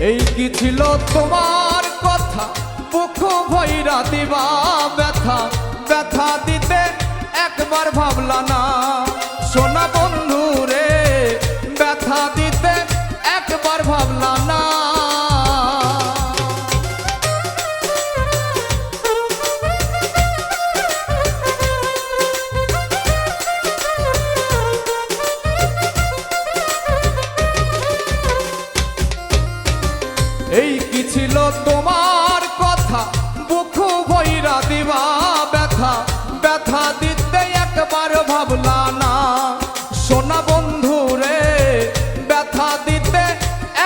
কি ছিল তোমার কথা? মুখ ভৈরা দিবা ব্যথা। ব্যথা দিতে একবার ভাবলা না। ছিল তোমার কথা। বুক ভৈরা দিবা ব্যথা। ব্যথা দিতে একবার ভাবলা না। সোনা বন্ধু রে, ব্যথা দিতে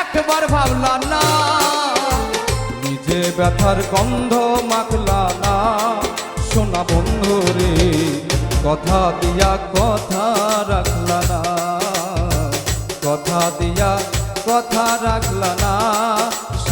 একবার ভাবলা না। নিজে ব্যথার গন্ধ মাখলা না। সোনা বন্ধু রে, কথা দিয়া কথা রাখলা না। কথা দিয়া কথা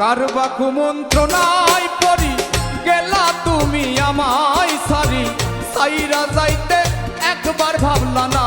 কারবা কুমন্ত্রণায় পড়ি? গেলা তুমি আমায় সারি। সাইরা যাইতে একবার ভাবলা না।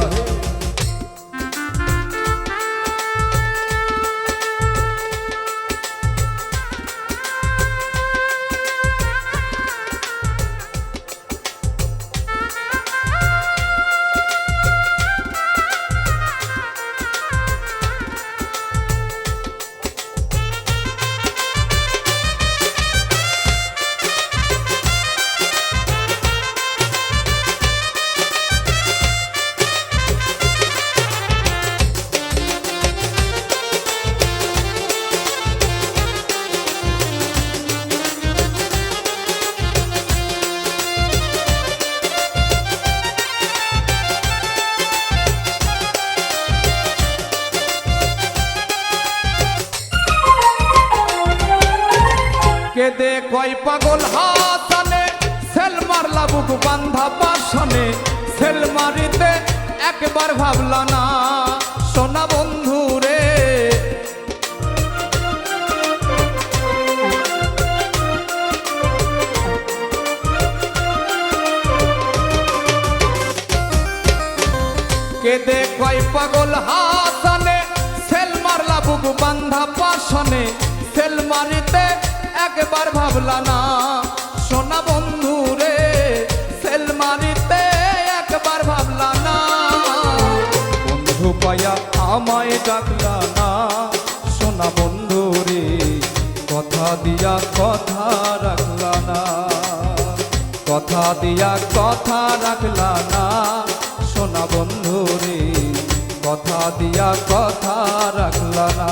কেদে কয় পাগল হাসানে। সেল মারলা বুক বান্ধা পাশনে সেল মারিতে একবার ভাবলা না, সোনা বন্ধু রে। কেদে কয় পাগল হাসানে। সেল মারলা বুক বান্ধা পাশনে সেল মারিতে একবার ভাবলা না, সোনা বন্ধু রে সেল মারিতে একবার ভাবলা না। বন্ধু পায়া আমায় ডাকলা না, সোনা বন্ধু রে, কথা দিয়া কথা রাখলা না। কথা দিয়া কথা রাখলা না, সোনা বন্ধু রে, কথা দিয়া কথা রাখলা না।